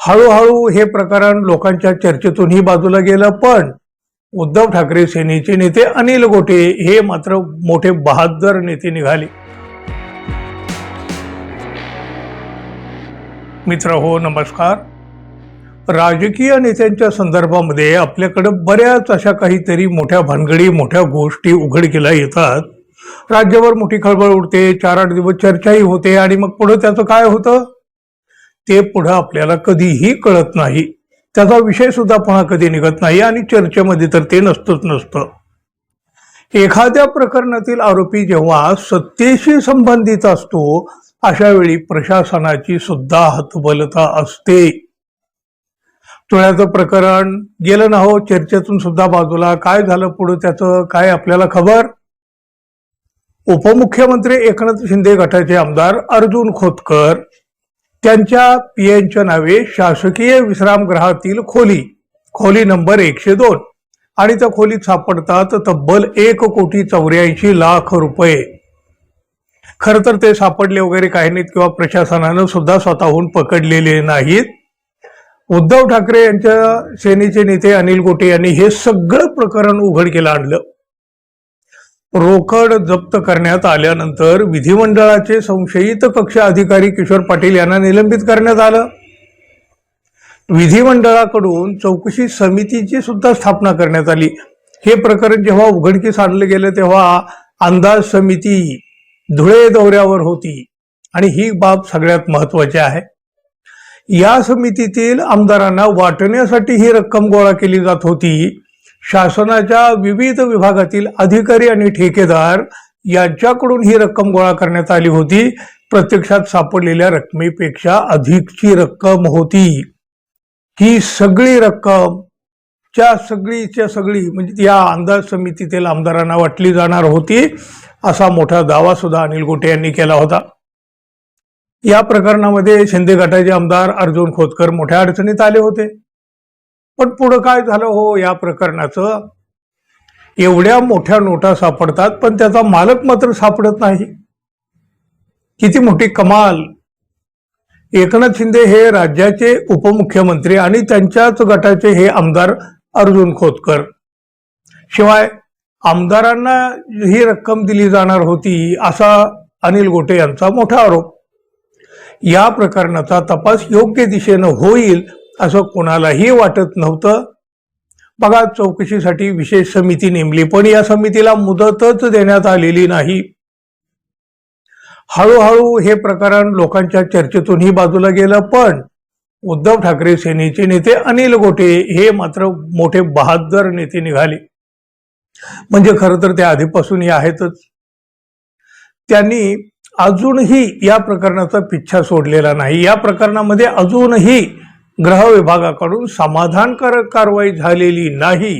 हळूहळू हे प्रकरण लोकांच्या चर्चेतूनही बाजूला गेलं पण उद्धव ठाकरे सेनेचे नेते अनिल गोटे हे मात्र मोठे बहादर नेते निघाले. मित्र हो नमस्कार. राजकीय नेत्यांच्या संदर्भामध्ये आपल्याकडे बऱ्याच अशा काहीतरी मोठ्या भानगडी मोठ्या गोष्टी उघडकीला येतात. राज्यभर मोठी खळबळ उडते चार आठ दिवस चर्चाही होते आणि मग पुढे त्याचं काय होतं? ते पुढं आपल्याला कधीही कळत नाही. त्याचा विषय सुद्धा पुन्हा कधी निघत नाही आणि चर्चेमध्ये तर ते नसतंच नसतं. एखाद्या प्रकरणातील आरोपी जेव्हा सत्तेशी संबंधित असतो अशा वेळी प्रशासनाची सुद्धा हतबलता असते. तुळ्याचं प्रकरण गेलं ना हो चर्चेतून सुद्धा बाजूला काय झालं पुढे त्याचं काय आपल्याला खबर? उपमुख्यमंत्री एकनाथ शिंदे गटाचे आमदार अर्जुन खोतकर त्यांच्या पीएनच्या नावे शासकीय विश्रामगृहातील खोली खोली नंबर एकशे दोन. आणि त्या खोलीत सापडतात तब्बल एक कोटी चौऱ्याऐंशी लाख रुपये. खरं तर ते सापडले वगैरे काही नाहीत किंवा प्रशासनानं सुद्धा स्वतःहून पकडलेले नाहीत. उद्धव ठाकरे यांच्या सेनेचे नेते अनिल गोटे यांनी हे सगळं प्रकरण उघडकीला आणलं. रोकड जप्त करण्यात आल्यानंतर विधिमंडळाचे संशयित कक्ष अधिकारी किशोर पाटील यांना निलंबित करण्यात आलं. विधिमंडळाकडून चौकशी समितीची सुद्धा स्थापना करण्यात आली. हे प्रकरण जेव्हा उघडकीस आणलं गेलं तेव्हा अंदाज समिती धुळे दौऱ्यावर होती. आणि ही बाब सगळ्यात महत्वाची आहे. या समितीतील आमदारांना वाटण्यासाठी ही रक्कम गोळा केली जात होती. शासनाच्या विविध विभागातील अधिकारी आणि ठेकेदार यांच्याकडून ही रक्कम गोळा करण्यात आली होती. प्रत्यक्षात सापडलेल्या रकमेपेक्षा अधिकची रक्कम होती. ही सगळी रक्कम च्या सगळीच्या सगळी म्हणजे या अंदाज समितीतील आमदारांना वाटली जाणार होती असा मोठा दावा सुद्धा अनिल गोटे यांनी केला होता. या प्रकरणामध्ये शिंदे गटाचे आमदार अर्जुन खोतकर मोठ्या अडचणीत आले होते. पण पुढं काय झालं हो या प्रकरणाचं? एवढ्या मोठ्या नोटा सापडतात पण त्याचा मालक मात्र सापडत नाही. किती मोठी कमाल. एकनाथ शिंदे हे राज्याचे उपमुख्यमंत्री आणि त्यांच्याच गटाचे हे आमदार अर्जुन खोतकर. शिवाय आमदारांना ही रक्कम दिली जाणार होती असा अनिल गोटे यांचा मोठा आरोप. या प्रकरणाचा तपास योग्य दिशेनं होईल असं कोणालाही वाटत नव्हतं. बघा चौकशीसाठी विशेष समिती नेमली पण या समितीला मुदतच देण्यात आलेली नाही. हळूहळू हे प्रकरण लोकांच्या चर्चेतूनही बाजूला गेलं पण उद्धव ठाकरे सेनेचे नेते अनिल गोटे हे मात्र मोठे बहादर नेते निघाले. म्हणजे खरं तर ते आधीपासूनही आहेतच. त्यांनी अजूनही या प्रकरणाचा पिच्छा सोडलेला नाही. या प्रकरणामध्ये अजूनही गृह विभागाकडून समाधानकारक कारवाई झालेली नाही.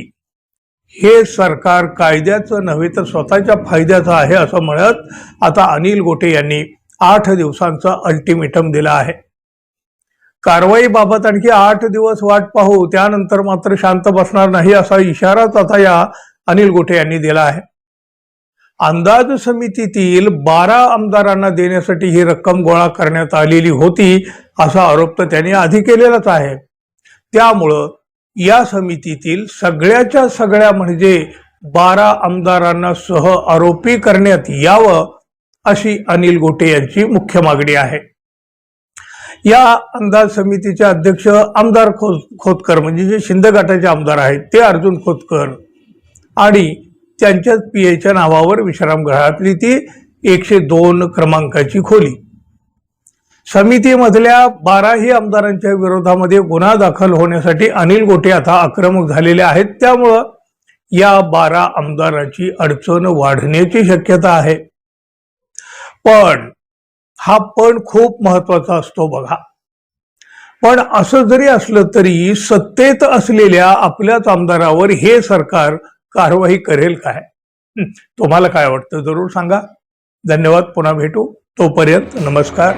हे सरकार कायद्याचं नव्हे तर स्वतःच्या फायद्याचं आहे असं म्हणत आता अनिल गोटे यांनी आठ दिवसांचा अल्टिमेटम दिला आहे. कारवाईबाबत आणखी आठ दिवस वाट पाहू त्यानंतर मात्र शांत बसणार नाही असा इशाराच आता या अनिल गोटे यांनी दिला आहे. अंदाज समितीतील बारा आमदारांना देण्यासाठी ही रक्कम गोळा करण्यात आलेली होती असा आरोप तर त्यांनी आधी केलेलाच आहे. त्यामुळं या समितीतील सगळ्याच्या सगळ्या म्हणजे बारा आमदारांना सह आरोपी करण्यात यावं अशी अनिल गोटे यांची मुख्य मागणी आहे. या अंदाज समितीचे अध्यक्ष आमदार खो खोतकर म्हणजे जे शिंदे गटाचे आमदार आहेत ते अर्जुन खोतकर आणि त्यांच्याच पीएच्या नावावर विश्रामगृहातली ती एकशे दोन क्रमांकाची खोली. समितीमधल्या बाराही आमदारांच्या विरोधामध्ये गुन्हा दाखल होण्यासाठी अनिल गोटे आता आक्रमक झालेले आहेत. त्यामुळं या बारा आमदारांची अडचण वाढण्याची शक्यता आहे. पण हा पण खूप महत्त्वाचा असतो बघा. पण असं जरी असलं तरी सत्तेत असलेल्या आपल्याच आमदारावर हे सरकार कारवाई करेल काय? तुम्हाला काय वाटतं? जरूर सांगा. धन्यवाद. पुन्हा भेटू. तोपर्यंत नमस्कार.